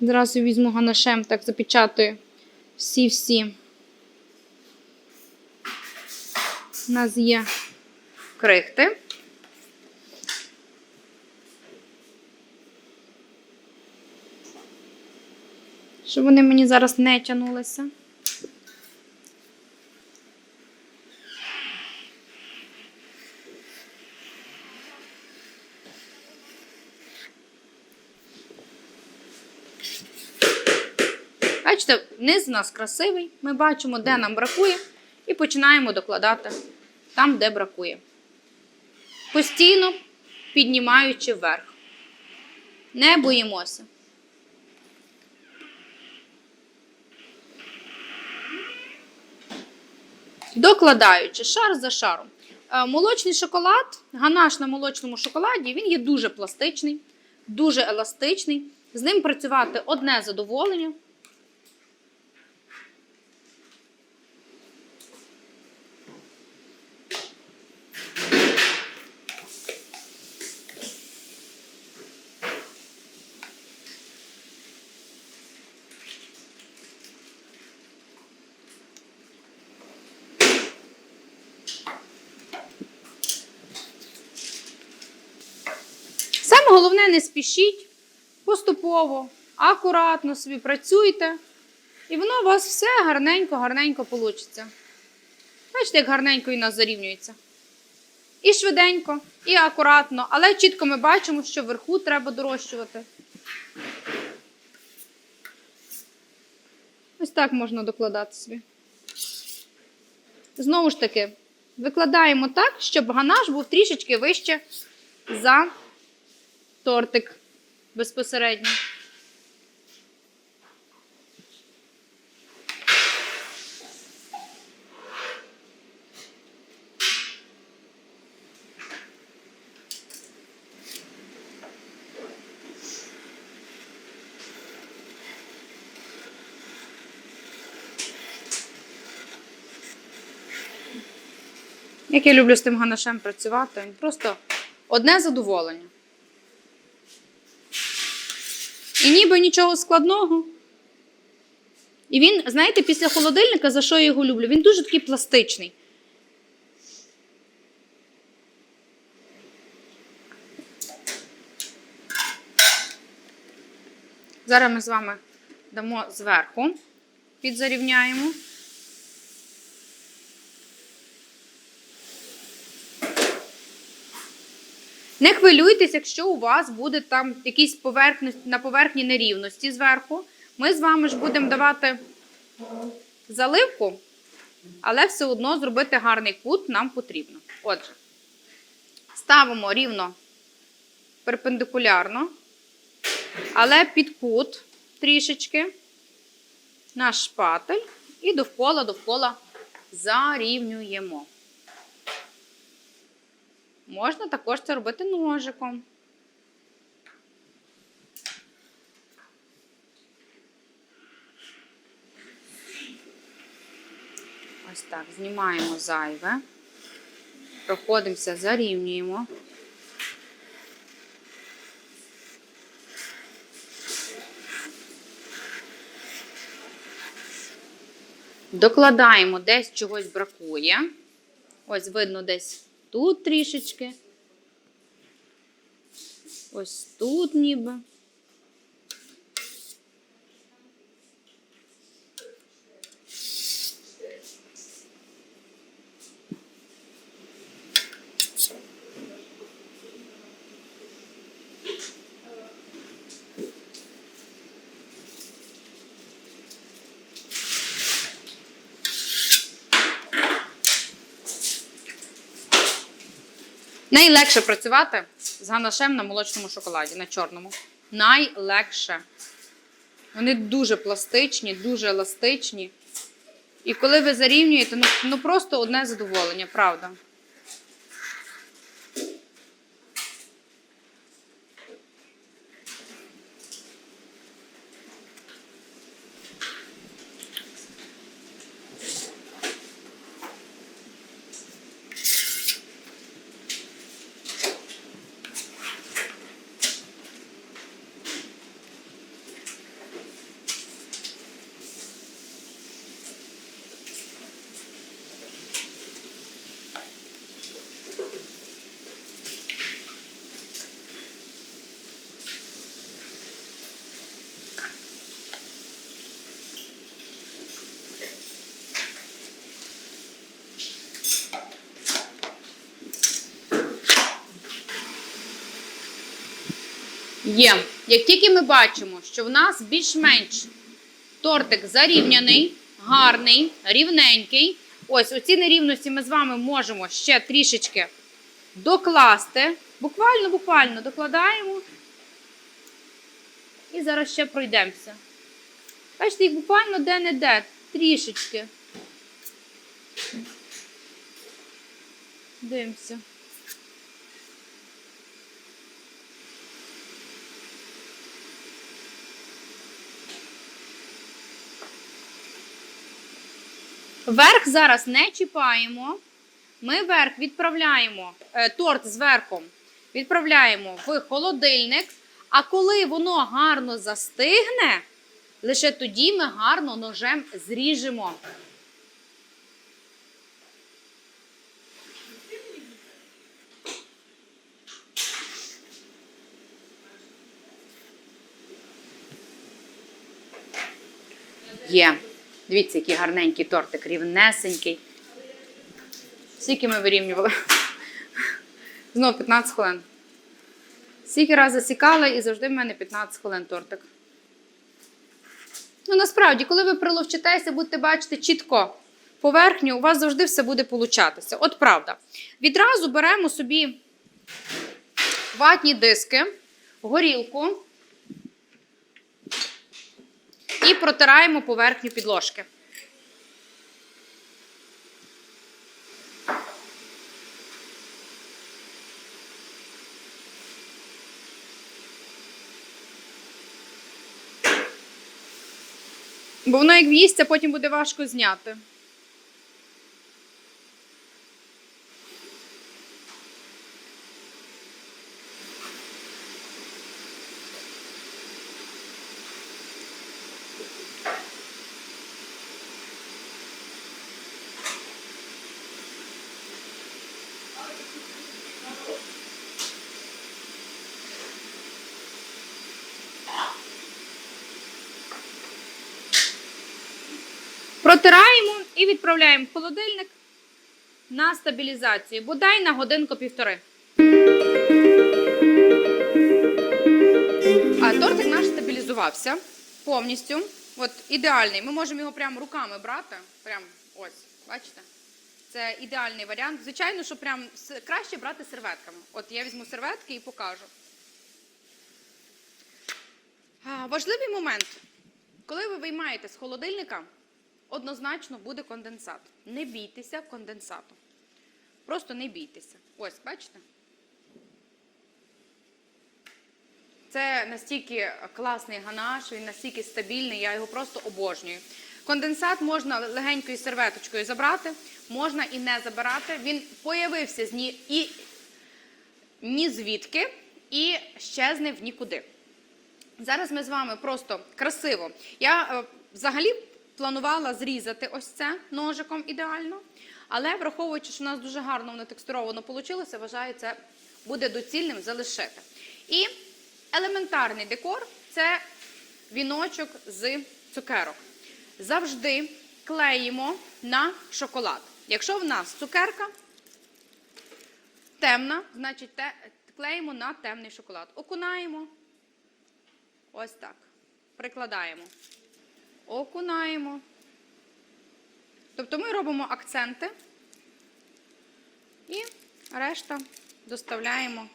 Зразу візьму ганашем, так запечатаю всі-всі. У нас є крихти. Щоб вони мені зараз не тянулися. Бачите, низ у нас красивий. Ми бачимо, де нам бракує, і починаємо докладати там, де бракує. Постійно піднімаючи вверх. Не боїмося. Докладаючи шар за шаром. Е, Молочний шоколад, ганаш на молочному шоколаді, він є дуже пластичний, дуже еластичний. З ним працювати одне задоволення. Головне, не спішіть, поступово, акуратно собі працюйте, і воно у вас все гарненько, гарненько вийде. Бачите, як гарненько і нас зарівнюється. І швиденько, і акуратно, але чітко ми бачимо, що вверху треба дорощувати. Ось так можна докладати собі. Знову ж таки, викладаємо так, щоб ганаш був трішечки вище за тортик безпосередньо. Як я люблю з тим ганашем працювати, просто одне задоволення. І ніби нічого складного. І він, знаєте, після холодильника, за що я його люблю, він дуже такий пластичний. Зараз ми з вами дамо зверху, підзарівняємо. Не хвилюйтесь, якщо у вас буде там якісь поверхні, на поверхні нерівності зверху. Ми з вами ж будемо давати заливку, але все одно зробити гарний кут нам потрібно. Отже, ставимо рівно перпендикулярно, але під кут трішечки наш шпатель і довкола довкола зарівнюємо. Можна також це робити ножиком. Ось так, знімаємо зайве, проходимося, зарівнюємо. Докладаємо, десь чогось бракує. Ось видно десь тут трішечки. Ось тут ніби. Найлегше працювати з ганашем на молочному шоколаді, на чорному. Найлегше. Вони дуже пластичні, дуже еластичні. І коли ви зарівнюєте, ну, ну просто одне задоволення, правда. Є. Як тільки ми бачимо, що в нас більш-менш тортик зарівняний, гарний, рівненький. Ось оці нерівності ми з вами можемо ще трішечки докласти. Буквально, буквально докладаємо. І зараз ще пройдемося. Бачите, їх буквально де-не-де, трішечки. Дивимося. Верх зараз не чіпаємо. Ми верх відправляємо, е, торт з верхом відправляємо в холодильник. А коли воно гарно застигне, лише тоді ми гарно ножем зріжемо. Є. Дивіться, який гарненький тортик, рівнесенький. Скільки ми вирівнювали? Знову 15 хвилин. Скільки раз засікала і завжди в мене 15 хвилин тортик. Ну, насправді, коли ви приловчитеся, будете бачити чітко поверхню, у вас завжди все буде получатися. От правда. Відразу беремо собі ватні диски, горілку і протираємо поверхню підложки. Бо воно як в'їсться, потім буде важко зняти. Протираємо і відправляємо в холодильник на стабілізацію. Бодай на годинку-півтори. А тортик наш стабілізувався повністю. От ідеальний. Ми можемо його прямо руками брати. Прям ось, бачите? Це ідеальний варіант. Звичайно, що прям краще брати серветками. От я візьму серветки і покажу. Важливий момент. Коли ви виймаєте з холодильника, однозначно буде конденсат. Не бійтеся конденсату. Просто не бійтеся. Ось, бачите? Це настільки класний ганаш, він настільки стабільний, я його просто обожнюю. Конденсат можна легенькою серветочкою забрати, можна і не забирати. Він появився з ні, і ні звідки і щезне в нікуди. Зараз ми з вами просто красиво. Я е, взагалі планувала зрізати ось це ножиком ідеально, але враховуючи, що у нас дуже гарно воно текстуровано вийшло, вважаю, це буде доцільним залишити. І елементарний декор це віночок з цукерок. Завжди клеїмо на шоколад. Якщо в нас цукерка темна, значить те, клеїмо на темний шоколад. Окунаємо. Ось так. Прикладаємо. Окунаємо. Тобто ми робимо акценти і решта доставляємо.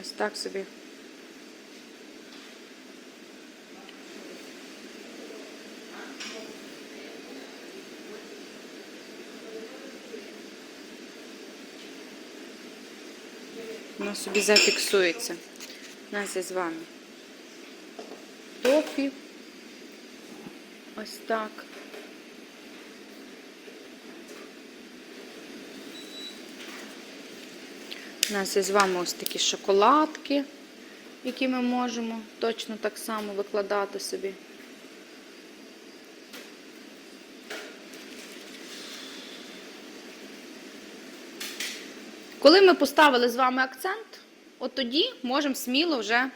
Ось так собі. Воно собі зафіксується. Нас є з вами тофі. Ось так. У нас є з вами ось такі шоколадки, які ми можемо точно так само викладати собі. Коли ми поставили з вами акцент, от тоді можемо сміло вже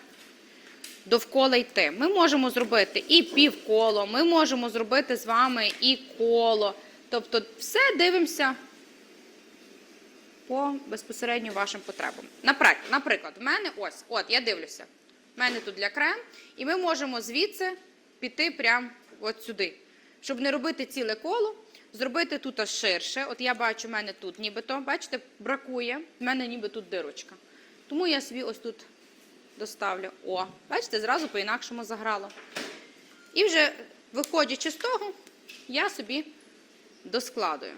довкола йти. Ми можемо зробити і півколо, ми можемо зробити з вами і коло. Тобто, все дивимося по безпосередньо вашим потребам. Наприклад, в мене ось, от я дивлюся. В мене тут для крем, і ми можемо звідси піти прямо от сюди. Щоб не робити ціле коло, зробити тут ширше. От я бачу, в мене тут нібито, бачите, бракує. В мене ніби тут дирочка. Тому я собі ось тут доставлю. О, бачите, зразу по-інакшому заграло. І вже виходячи з того, я собі доскладую.